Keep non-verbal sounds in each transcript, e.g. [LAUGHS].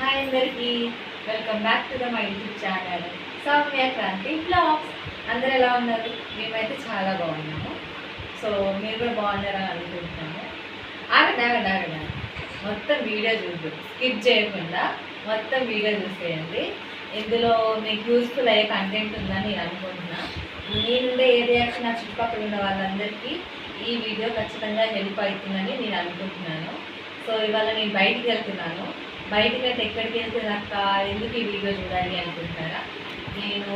Hi అందరికి. Welcome back to the my YouTube channel. Soumya Kranthi blogs. అందరు ఎలా ఉన్నారు? మేమైతే చాలా బాగున్నాము. సో మీరు కూడా బాగున్నారని అనుకుంటున్నాము. ఆగండి ఆగండి మొత్తం వీడియో చూద్దు. స్కిప్ చేయకుండా మొత్తం వీడియో చూసేయండి. ఇందులో మీకు యూస్ఫుల్ అయ్యే కంటెంట్ ఉందని నేను అనుకుంటున్నాను నేనుండే ఏ రియాక్షన్ నా చుట్టుపక్కల ఉన్న వాళ్ళందరికీ ఈ వీడియో ఖచ్చితంగా హెల్ప్ అవుతుందని నేను అనుకుంటున్నాను. సో ఇవాళ నేను బయటికి వెళ్తున్నాను. బయటికి అయితే ఎక్కడికి వెళ్తున్నాక ఎందుకు ఈ వీడియో చూడాలి అనుకుంటున్నారా? నేను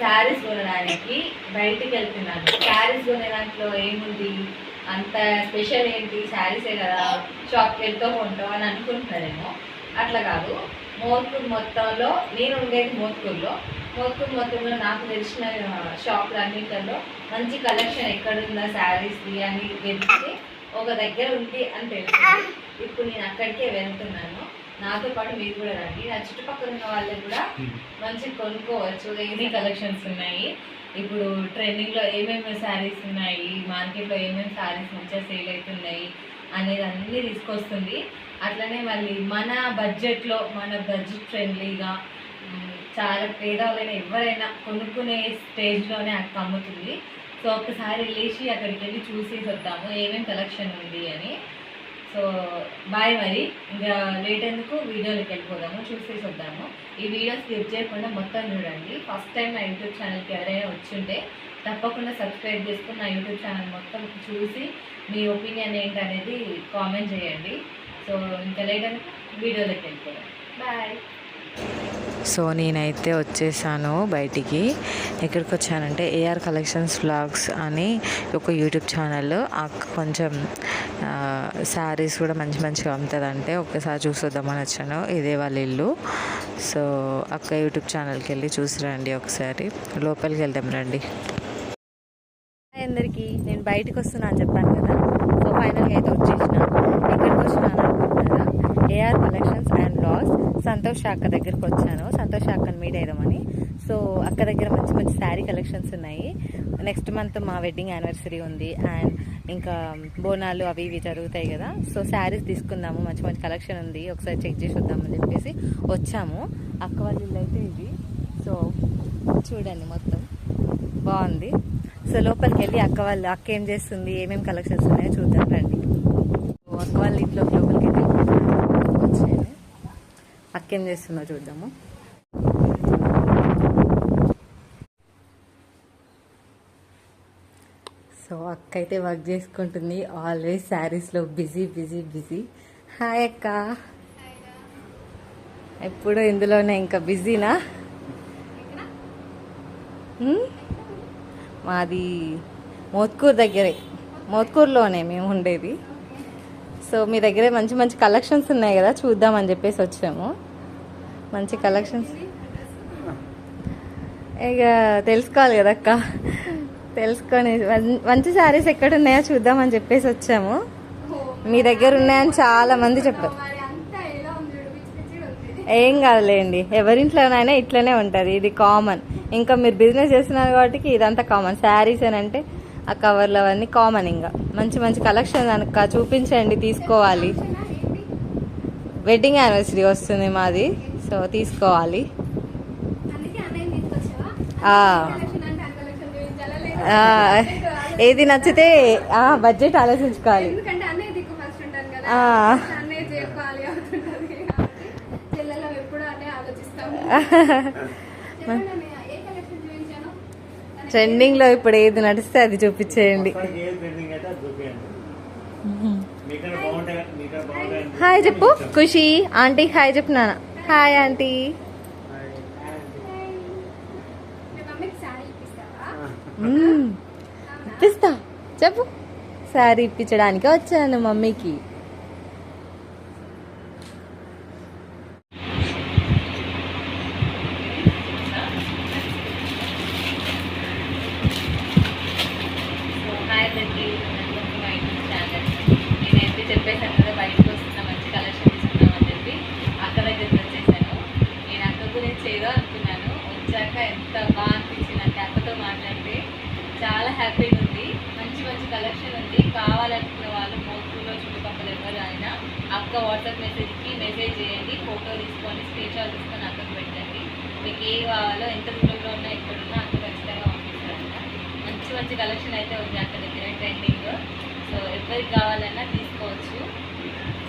శారీస్ కొనడానికి బయటికి వెళ్తున్నాను. శారీస్ కొనే దాంట్లో ఏముంది? అంత స్పెషల్ ఏంటి? శారీసే కదా షాప్కి వెళ్తూ కొంటాం అని అనుకుంటున్నారేమో. అట్లా కాదు. మోత్కూర్ మొత్తంలో నేను ఉండేది మోత్కూర్లో మోత్కూర్ మొత్తంలో నాకు తెలిసిన షాపులు అన్నింటిలో మంచి కలెక్షన్ ఎక్కడుందా శారీస్ది అని వెతికితే ఒక దగ్గర ఉంది అని తెలిసింది. ఇప్పుడు నేను అక్కడికే వెళ్తున్నాను. నాతో పాటు మీరు కూడా రండి. నా చుట్టుపక్కల ఉన్న వాళ్ళకి కూడా మంచి కొనుక్కోవచ్చు. ఎన్ని కలెక్షన్స్ ఉన్నాయి? ఇప్పుడు ట్రెండింగ్లో ఏమేమి శారీస్ ఉన్నాయి? మార్కెట్లో ఏమేమి శారీస్ మంచిగా సేల్ అవుతున్నాయి? అనేది అన్నీ తీసుకొస్తుంది. అట్లనే మళ్ళీ మన బడ్జెట్లో మన బడ్జెట్ ఫ్రెండ్లీగా చాలా పేదవాళ్ళైనా ఎవరైనా కొనుక్కునే స్టేజ్లోనే అక్క అమ్ముతుంది సో ఒకసారి వెళ్ళేసి అక్కడికి వెళ్ళి చూసేసి వద్దాము ఏమేమి కలెక్షన్ ఉంది అని. సో బాయ్ మరి. ఇంకా లేట్ ఎందుకు? వీడియోలోకి వెళ్ళిపోదాము చూసేసి వద్దాము ఈ వీడియో స్కిప్ చేయకుండా మొత్తం చూడండి. ఫస్ట్ టైం నా యూట్యూబ్ ఛానల్కి ఎవరైనా వచ్చింటే తప్పకుండా సబ్స్క్రైబ్ చేసుకుని నా యూట్యూబ్ ఛానల్ మొత్తం చూసి మీ ఒపీనియన్ ఏంటనేది కామెంట్ చేయండి. సో ఇంకా లేట్ ఎందుకు? వీడియోలోకి వెళ్ళిపోదాం. బాయ్ సో నేనైతే వచ్చేసాను బయటికి. ఎక్కడికి వచ్చానంటే ఏఆర్ కలెక్షన్స్ వ్లాగ్స్ అని ఒక యూట్యూబ్ ఛానల్ అక్క కొంచెం శారీస్ కూడా మంచి మంచిగా అమ్ముతుందంటే ఒక్కసారి చూసొద్దామని వచ్చాను. ఇదే వాళ్ళ ఇల్లు. సో అక్క యూట్యూబ్ ఛానల్కి వెళ్ళి చూసి రండి ఒకసారి. లోపలికి వెళ్దాం రండి. అందరికీ నేను బయటకు వస్తున్నా అని చెప్పాను కదా. సో ఫైనల్గా అయితే వచ్చేసిన. ఎక్కడికి వచ్చినాను అనుకుంటున్నారా? ఏఆర్ కలెక్షన్స్ సంతోష్ అక్క దగ్గరికి వచ్చాను. సంతోష్ అక్కను మీట్ అయిదామని. సో అక్క దగ్గర మంచి మంచి శారీ కలెక్షన్స్ ఉన్నాయి. నెక్స్ట్ మంత్ మా వెడ్డింగ్ యానివర్సరీ ఉంది. అండ్ ఇంకా బోనాలు అవి ఇవి జరుగుతాయి కదా. సో శారీస్ తీసుకుందాము. మంచి మంచి కలెక్షన్ ఉంది. ఒకసారి చెక్ చేసి వద్దామని చెప్పేసి వచ్చాము. అక్క వాళ్ళ ఇల్లు అయితే ఇది. సో చూడండి మొత్తం. బాగుంది. సో లోపలికి వెళ్ళి అక్క వాళ్ళు అక్క ఏం చేస్తుంది? ఏమేమి కలెక్షన్స్ ఉన్నాయో చూద్దాం రండి. సో అక్క వాళ్ళ ఇంట్లో లోపల వెళ్ళి వచ్చేయండి. అక్క ఏం చేస్తుందో చూద్దాము. సో అక్క అయితే వర్క్ చేసుకుంటుంది ఆల్వేస్ శారీస్లో బిజీ బిజీ బిజీ హాయ్ అక్క. ఎప్పుడు ఇందులోనే ఇంకా బిజీనా మాది మోత్కూర్ దగ్గరే. మోత్కూర్లోనే మేము ఉండేది. సో మీ దగ్గరే మంచి మంచి కలెక్షన్స్ ఉన్నాయి కదా చూద్దామని చెప్పేసి వచ్చాము. మంచి కలెక్షన్స్. ఇక తెలుసుకోవాలి కదా అక్క. తెలుసుకొని మంచి శారీస్ ఎక్కడ ఉన్నాయో చూద్దామని చెప్పేసి వచ్చాము. మీ దగ్గర ఉన్నాయని చాలా మంది చెప్పారు. ఏం కాదులేండి ఎవరింట్లోనైనా ఇట్లనే ఉంటుంది ఇది కామన్ ఇంకా మీరు బిజినెస్ చేస్తున్నారు కాబట్టి ఇదంతా కామన్ శారీస్ అని అంటే ఆ కవర్లు అవన్నీ కామన్ ఇంకా. మంచి మంచి కలెక్షన్ కనుక చూపించండి తీసుకోవాలి. వెడ్డింగ్ యానివర్సరీ వస్తుంది మాది. సో తీసుకోవాలి. ఏది నచ్చితే బడ్జెట్ ఆలోచించుకోవాలి. ట్రెండింగ్ [LAUGHS] లో ఇప్పుడు ఏది నడిస్తే అది చూపించేయండి. హాయ్ చెప్పు ఖుషి ఆంటీ హాయ్ చెప్పు నాన్న. హాయ్ ఆంటీ ఇప్పిస్తావా? మ్మ్. ఇప్పిస్తా. చెప్పు. శారీ ఇప్పించడానికి వచ్చాను మమ్మీకి. అక్క వాట్సాప్ మెసేజ్కి మెసేజ్ చేయండి ఫోటో తీసుకొని స్క్రీన్ షాట్ తీసుకొని అక్కకు పెట్టండి. మీకు ఏ కావాలో ఎంత దూరంలో ఉన్నా ఎక్కడున్నా అక్క ఖచ్చితంగా పంపిస్తారంట. మంచి మంచి కలెక్షన్ అయితే ఉంది అక్క దగ్గర ట్రెండింగ్ సో ఎవరికి కావాలన్నా తీసుకోవచ్చు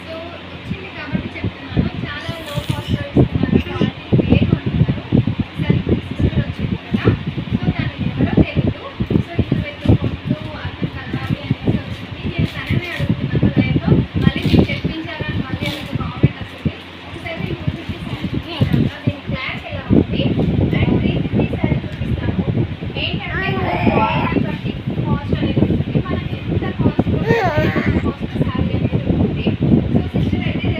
సో వచ్చింది కాబట్టి చెప్తున్నాను చాలా లో కాస్ట్లో ఇస్తున్నారు క్వాలిటీ వేరు అంటున్నారు ఒకసారి మీ సిస్టర్ వచ్చింది కదా సో తనకి ఎవరో తెలీదు సో ఇది వెతుక్కుంటూ అర్థం కలవాలి అనేసి వచ్చింది నేను తననే అడుగుతున్నాను లైవ్లో మళ్ళీ నేను చెప్పించాలని మళ్ళీ అలాగే కామెంట్ వస్తుంది ఒకసారి నేను టూ ఫిఫ్టీ శారీ చూపిస్తాను దీని క్లాస్ ఎలా ఉంది అండ్ త్రీ ఫిఫ్టీ శారీ చూపిస్తాను ఏంటంటే క్వాలిటీ బట్టి కాస్ట్ అనేది ఉంటుంది మనకి ఎంత కాస్ట్ కాస్ట్ శారీ అనేది ఉంటుంది సో సిస్టర్ అయితే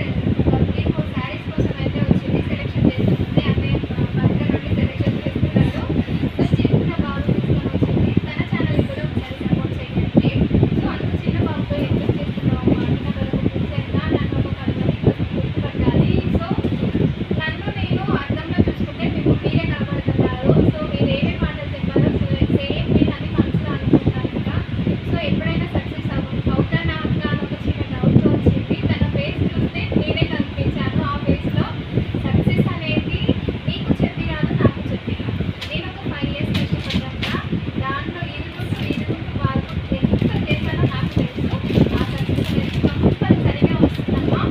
ఒక త్రీ ఫోర్ శారీస్ కోసం అయితే వచ్చింది సెలెక్షన్ చేస్తుంది అన్నయ్య బర్గర్ నుండి సెలెక్షన్ చేస్తున్నారు సో చిన్న బాబు తీసుకొని వచ్చింది తన ఛానల్ కూడా ఒకసారి సపోర్ట్ చేయండి సో అంత చిన్న బాబుతో ఎందుకు చేస్తున్నావు అమ్మ అన్న వరకు కూర్చొని నన్ను ఒక కడగని గుర్తుపట్టాలి సో నన్ను నేను అర్థంలో చూసుకుంటే మీకు మీరే కనబడుతున్నారు సో మీరు ఏమేమి మాటలు చెప్పారో సో సేమ్ నేను అది మనసులో అనుకుంటాను ఇంకా సో ఎప్పుడైనా సక్సెస్ అవ్వ అవుతానా అక్క అని ఒక చిన్న డౌట్ వచ్చింది తన ఫేస్ చూస్తే నేనే కనిపించాను ఆ ఫేస్లో సక్సెస్ అనేది నీకు చెప్పి కాదు నాకు చెప్పి కాదు నేను ఒక ఫైవ్ ఇయర్స్ కష్టపడ్డాక దాంట్లో ఇరుగుతూ ఇరుగుతూ వాళ్ళు ఎంత చేశానో నాకు తెలుసు ఆ సక్సెస్ అనేది కంపల్సరిగా వస్తుందమ్మా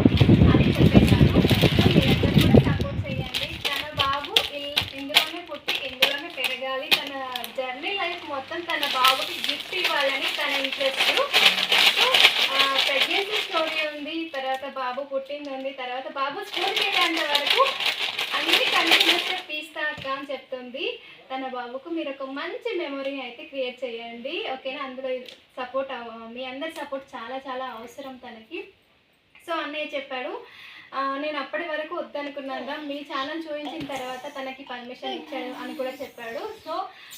అని చెప్పేశాను సో మీరందరూ కూడా సపోర్ట్ చేయండి తన బాబు ఇల్- ఇందులోనే పుట్టి ఇందులోనే పెరగాలి తన జర్నీ లైఫ్ మొత్తం తన బాబుకి గిఫ్ట్ ఇవ్వాలని తన ఇంట్రెస్ట్ సో ప్రెగ్నెన్సీ స్టోరీ ఉంది పుట్టిందండి. పుట్టింది తర్వాత బాబు స్కూల్కి వెళ్ళేంత వరకు అన్ని కంటిన్యూస్గా తీస్తా అక్క అని చెప్తుంది. తన బాబుకు మీరు ఒక మంచి మెమొరీ అయితే క్రియేట్ చేయండి. ఓకేనా? అందులో సపోర్ట్ మీ అందరి సపోర్ట్ చాలా చాలా అవసరం తనకి. సో అన్నయ్య చెప్పాడు నేను అప్పటి వరకు వద్దనుకున్నాను మీ ఛానల్ చూపించిన తర్వాత తనకి పర్మిషన్ ఇచ్చాడు అని కూడా చెప్పాడు. సో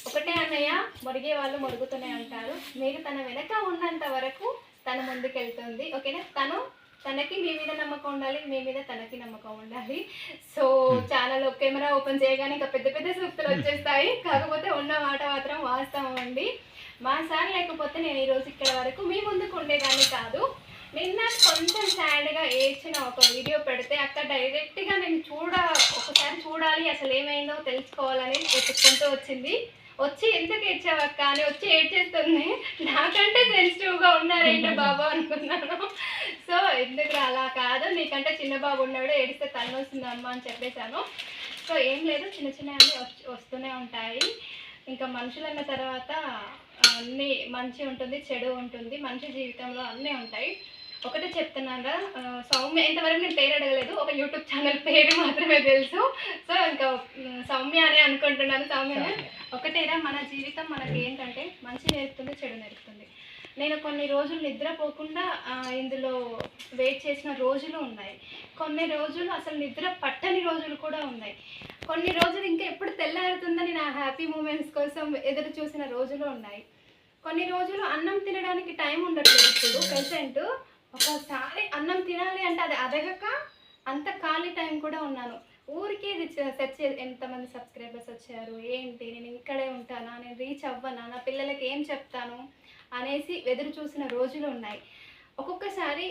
ఒకటే అన్నయ్య మొరిగే వాళ్ళు మొరుగుతూనే ఉంటారు. మీరు తన వెనక ఉన్నంత వరకు తను ముందుకెళ్తుంది. ఓకేనా? తను తనకి మీ మీద నమ్మకం ఉండాలి మీ మీద తనకి నమ్మకం ఉండాలి. సో ఛానల్ కెమెరా ఓపెన్ చేయగానే ఇంకా పెద్ద పెద్ద సూక్తులు వచ్చేస్తాయి. కాకపోతే ఉన్న మాట మాత్రం వాస్తవం అండి. మా సార్ లేకపోతే నేను ఈరోజు ఇక్కడ వరకు మీ ముందుకు ఉండేదాన్ని కాదు. నిన్న కొంచెం సాడ్గా ఏడ్చిన ఒక వీడియో పెడితే అక్కడ డైరెక్ట్గా నేను చూడ ఒకసారి చూడాలి అసలు ఏమైందో తెలుసుకోవాలని వెతుక్కుంటూ వచ్చింది. వచ్చి ఎందుకు ఏడ్చావక్క అని వచ్చి ఏడ్చేస్తుంది. నాకంటే సెన్సిటివ్గా ఉన్నారేంటో బాబు అనుకున్నాను. సో ఎందుకు అలా కాదు. నీకంటే చిన్న బాబు ఉన్నాడు ఏడిస్తే తలనొస్తుంది అమ్మ అని చెప్పేశాను. సో ఏం లేదు. చిన్న చిన్న అన్ని వస్తూనే ఉంటాయి. ఇంకా మనుషులు అన్న తర్వాత అన్నీ మంచి ఉంటుంది చెడు ఉంటుంది. మనిషి జీవితంలో అన్నీ ఉంటాయి. ఒకటే చెప్తున్నారా సౌమ్య ఇంతవరకు నేను పేరు అడగలేదు. ఒక యూట్యూబ్ ఛానల్ పేరు మాత్రమే తెలుసు. సో ఇంకా సౌమ్య అనే అనుకుంటున్నాను. సౌమ్య. ఒకటేరా మన జీవితం మనకి ఏంటంటే మంచి నేర్పుతుంది చెడు నేర్పుతుంది. నేను కొన్ని రోజులు నిద్రపోకుండా ఇందులో వెయిట్ చేసిన రోజులు ఉన్నాయి. కొన్ని రోజులు అసలు నిద్ర పట్టని రోజులు కూడా ఉన్నాయి. కొన్ని రోజులు ఇంకా ఎప్పుడు తెల్లారుతుందని నా హ్యాపీ మూమెంట్స్ కోసం ఎదురు చూసిన రోజులు ఉన్నాయి. కొన్ని రోజులు అన్నం తినడానికి టైం ఉండట్లేదు ఇప్పుడు ప్రెసెంట్ ఒకసారి అన్నం తినాలి అంటే అది అదగక అంత ఖాళీ టైం కూడా ఉన్నాను. ఊరికే ఇది సెర్చ్ ఎంతమంది సబ్స్క్రైబర్స్ వచ్చారు ఏంటి నేను ఇక్కడే ఉంటానా నేను రీచ్ అవ్వనా నా పిల్లలకి ఏం చెప్తాను అనేసి ఎదురు చూసిన రోజులు ఉన్నాయి. ఒక్కొక్కసారి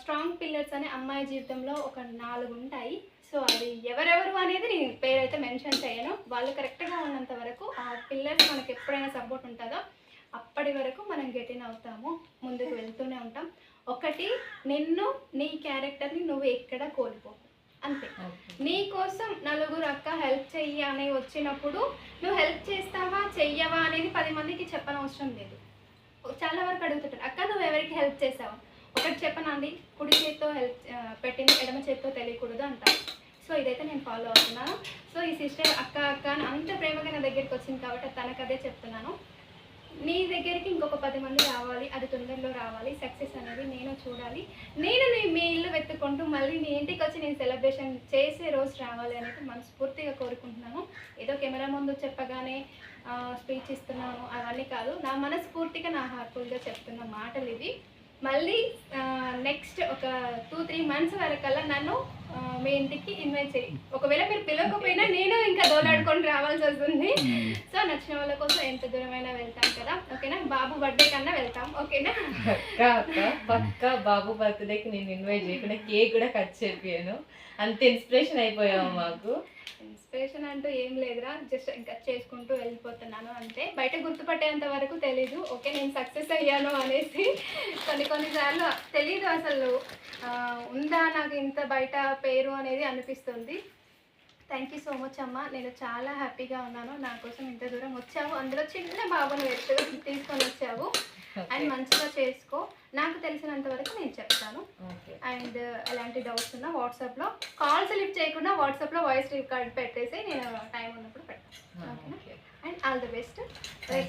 స్ట్రాంగ్ పిల్లర్స్ అనే అమ్మాయి జీవితంలో ఒక నాలుగు ఉంటాయి. సో అది ఎవరెవరు అనేది నేను పేరైతే మెన్షన్ చేయను. వాళ్ళు కరెక్ట్గా ఉన్నంత వరకు ఆ పిల్లర్స్ మనకు ఎప్పుడైనా సపోర్ట్ ఉంటుందో? అప్పటి వరకు మనం గెటిన్ అవుతాము ముందుకు వెళ్తూనే ఉంటాం. ఒకటి నిన్ను నీ క్యారెక్టర్ని నువ్వు ఎక్కడ కోల్పోకు. అంతే. నీ కోసం నలుగురు అక్క హెల్ప్ చెయ్యి అని వచ్చినప్పుడు నువ్వు హెల్ప్ చేస్తావా చెయ్యవా అనేది పది మందికి చెప్పనవసరం లేదు. చాలా వరకు అడుగుతుంటారు అక్క నువ్వు ఎవరికి హెల్ప్ చేసావు? ఒకటి చెప్పనండి కుడి చేతితో హెల్ప్ పెట్టింది ఎడమ చేతితో తెలియకూడదు అంటారు. సో ఇదైతే నేను ఫాలో అవుతున్నాను. సో ఈ సిస్టర్ అక్క అక్క అని అంత ప్రేమగా నా దగ్గరికి వచ్చింది కాబట్టి తనకు అదే చెప్తున్నాను. నీ దగ్గరికి ఇంకొక పది మంది రావాలి అది తొందరలో రావాలి సక్సెస్ అనేది నేను చూడాలి. నేను మీ ఇల్లు వెతుక్కుంటూ మళ్ళీ నీ ఇంటికి వచ్చి నేను సెలబ్రేషన్ చేసే రోజు రావాలి అనేది మనస్ఫూర్తిగా కోరుకుంటున్నాను. ఏదో కెమెరా ముందు చెప్పగానే స్పీచ్ ఇస్తున్నాను అవన్నీ కాదు. నా మనస్ఫూర్తిగా నా హార్ట్ఫుల్గా చెప్తున్న మాటలు ఇవి. మళ్ళీ నెక్స్ట్ ఒక టూ త్రీ మంత్స్ వరకల్లా నన్ను మమ్మీ ఇంటికి ఇన్వైట్ చేయి. ఒకవేళ మీరు పిలవకపోయినా నేను ఇంకా దోలాడుకొని రావాల్సి వస్తుంది. సో నచ్చిన వాళ్ళ కోసం ఎంత దూరమైనా వెళ్తాం కదా. ఓకేనా? బాబు బర్త్డే కన్నా వెళ్తాం. ఓకేనా? పక్క బాబు బర్త్డేకి నేను ఇన్వైట్ చేయకుండా కేక్ కూడా కట్ చేపియాను అంత ఇన్స్పిరేషన్ అయిపోయావు మాకు. ఇన్స్పిరేషన్ అంటూ ఏం లేదురా. జస్ట్ ఇంకా చేసుకుంటూ వెళ్ళిపోతున్నాను అంతే. బయట గుర్తుపట్టేంత వరకు తెలీదు. ఓకే నేను సక్సెస్ అయ్యాను అనేసి కొన్ని కొన్నిసార్లు తెలీదు అసలు. ఉందా నాకు ఇంత బయట పేరు అనేది అనిపిస్తుంది. థ్యాంక్ యూ సో మచ్ అమ్మ. నేను చాలా హ్యాపీగా ఉన్నాను. నా కోసం ఇంత దూరం వచ్చావు. అందులో చిన్న బాబును [LAUGHS] తీసుకొని వచ్చావు. అండ్ మంచిగా చేసుకో. నాకు తెలిసినంత వరకు నేను చెప్తాను. ఓకే. అండ్ ఎలాంటి డౌట్స్ ఉన్నా వాట్సాప్లో కాల్స్ లిఫ్ట్ చేయకుండా వాట్సాప్లో వాయిస్ రికార్డ్ పెట్టేసి నేను టైం ఉన్నప్పుడు పెడతాను. ఓకేనా? And all the best.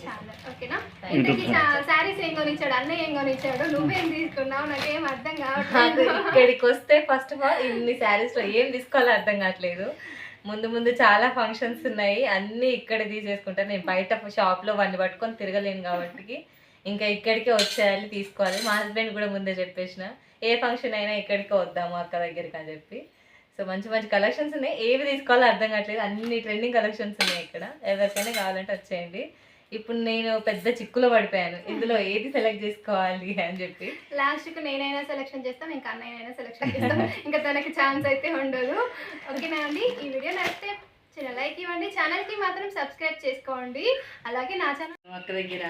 Channel ఓకేనా? ఇంతకీ శారీస్ ఏం కొనిచ్చాడు? అన్నయ్య ఏం కొనిచ్చాడు? నువ్వేం తీసుకున్నావు? నాకేం అర్థం కావట్లేదు. ఇక్కడికి వస్తే ఫస్ట్ ఆఫ్ ఆల్ ఇన్ని శారీస్లో ఏం తీసుకోవాలో అర్థం కావట్లేదు. ముందు ముందు చాలా ఫంక్షన్స్ ఉన్నాయి. అన్నీ ఇక్కడ తీసేసుకుంటాను నేను బయట షాప్లో వాడిని పట్టుకొని తిరగలేను కాబట్టి. ఇంకా ఇక్కడికే వచ్చేయాలి తీసుకోవాలి. మా హస్బెండ్ కూడా ముందే చెప్పేసిన ఏ ఫంక్షన్ అయినా ఇక్కడికే వద్దాము అక్క దగ్గరికి అని చెప్పి. సో మంచి మంచి కలెక్షన్స్ ఉన్నాయి. ఏవి తీసుకోవాలో అర్థం కావట్లేదు. అన్ని ట్రెండింగ్ కలెక్షన్స్ ఉన్నాయి ఇక్కడ. ఎవరికైనా కావాలంటే వచ్చేయండి. ఇప్పుడు నేను పెద్ద చిక్కులో పడిపోయాను. ఇందులో ఏది సెలెక్ట్ చేసుకోవాలి అని చెప్పి. లాస్ట్కి నేనైనా సెలెక్షన్ చేస్తాను ఇంకా అన్నయ్యనైనా సెలెక్షన్ చేస్తాను ఇంకా తనకి ఛాన్స్ అయితే ఉండదు. ఓకేనా అండి? ఈ వీడియో నచ్చితే చిన్న లైక్ ఇవ్వండి. ఛానల్కి మాత్రం సబ్స్క్రైబ్ చేసుకోండి. అలాగే నా ఛానల్ అక్క దగ్గర.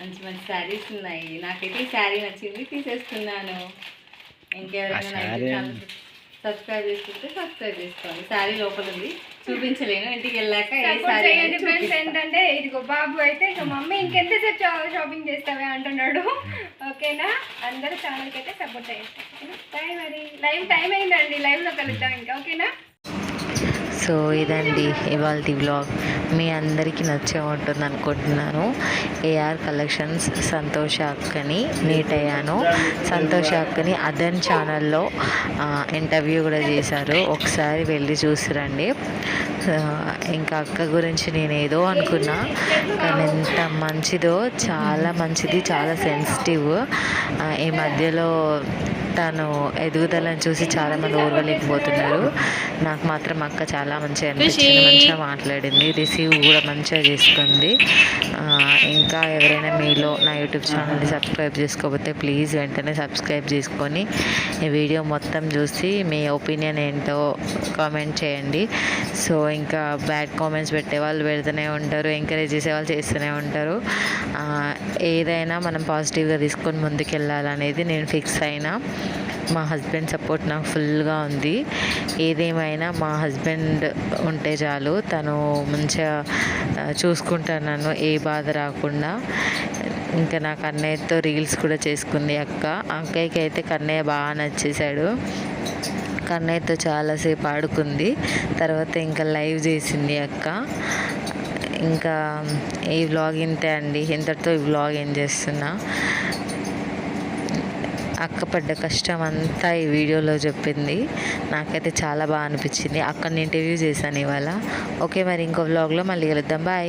మంచి మంచి శారీస్ ఉన్నాయి. నాకైతే ఈ శారీ నచ్చింది తీసేసుకున్నాను. ఇంకెవరైనా సబ్స్క్రైబ్ చేసుకుంటే సబ్స్క్రైబ్ చేసుకోండి. శారీ లోపల ఉంది. చూపించలేను. ఇంటికి వెళ్ళాక ఫ్రెండ్స్ ఏంటంటే ఇదిగో బాబు అయితే ఇక మమ్మీ ఇంకెంతసేపు షాపింగ్ చేస్తావే అంటున్నాడు. ఓకేనా? అందరూ ఛానల్కి అయితే సపోర్ట్ చేయండి. బాయ్ మరి. లైవ్ టైం అయిందండి. లైవ్లో కలుద్దాం ఇంకా. ఓకేనా? సో ఇదండి ఇవాళ వ్లాగ్ మీ అందరికీ నచ్చే ఉంటుంది అనుకుంటున్నాను. ఏఆర్ కలెక్షన్స్ సంతోష అక్కని మీట్ అయ్యాను. సంతోష అక్కని అదన్ ఛానల్లో ఇంటర్వ్యూ కూడా చేశారు. ఒకసారి వెళ్ళి చూసిరండి. ఇంకా అక్క గురించి నేను ఏదో అనుకున్నా. కానీ ఎంత మంచిదో చాలా మంచిది చాలా సెన్సిటివ్ ఈ మధ్యలో తను ఎదుగుదలను చూసి చాలామంది ఓర్వలేకపోతున్నారు నాకు మాత్రం అక్క చాలా మంచిగా అనిపించింది మంచిగా మాట్లాడింది. రిసీవ్ కూడా మంచిగా చేసుకుంది. ఇంకా ఎవరైనా మీలో నా యూట్యూబ్ ఛానల్ని సబ్స్క్రైబ్ చేసుకోకపోతే ప్లీజ్ వెంటనే సబ్స్క్రైబ్ చేసుకొని ఈ వీడియో మొత్తం చూసి మీ ఒపీనియన్ ఏంటో కామెంట్ చేయండి. సో ఇంకా బ్యాడ్ కామెంట్స్ పెట్టే వాళ్ళు పెడుతూనే ఉంటారు ఎంకరేజ్ చేసే వాళ్ళు చేస్తూనే ఉంటారు. ఏదైనా మనం పాజిటివ్గా తీసుకొని ముందుకెళ్ళాలనేది నేను ఫిక్స్ అయినా. మా హస్బెండ్ సపోర్ట్ నాకు ఫుల్గా ఉంది. ఏదేమైనా మా హస్బెండ్ ఉంటే చాలు తను మంచిగా చూసుకుంటాను నన్ను ఏ బాధ రాకుండా. ఇంకా నాకు అన్నయ్యతో రీల్స్ కూడా చేసుకుంది అక్క. అక్కయ్యకి అయితే కన్నయ్య బాగా నచ్చేశాడు. కన్నయ్యతో చాలాసేపు ఆడుకుంది. తర్వాత ఇంకా లైవ్ చేసింది అక్క. ఇంకా ఈ వ్లాగ్ ఇంతే అండి. ఇంతటితో ఈ వ్లాగ్ ఏం చేస్తున్నా. అక్క పడ్డ కష్టం అంతా ఈ వీడియోలో చెప్పింది. నాకైతే చాలా బాగా అనిపించింది. అక్కని ఇంటర్వ్యూ చేశాను ఇవాళ. ఓకే మరి ఇంకో వ్లాగ్లో మళ్ళీ కలుద్దాం. బాయ్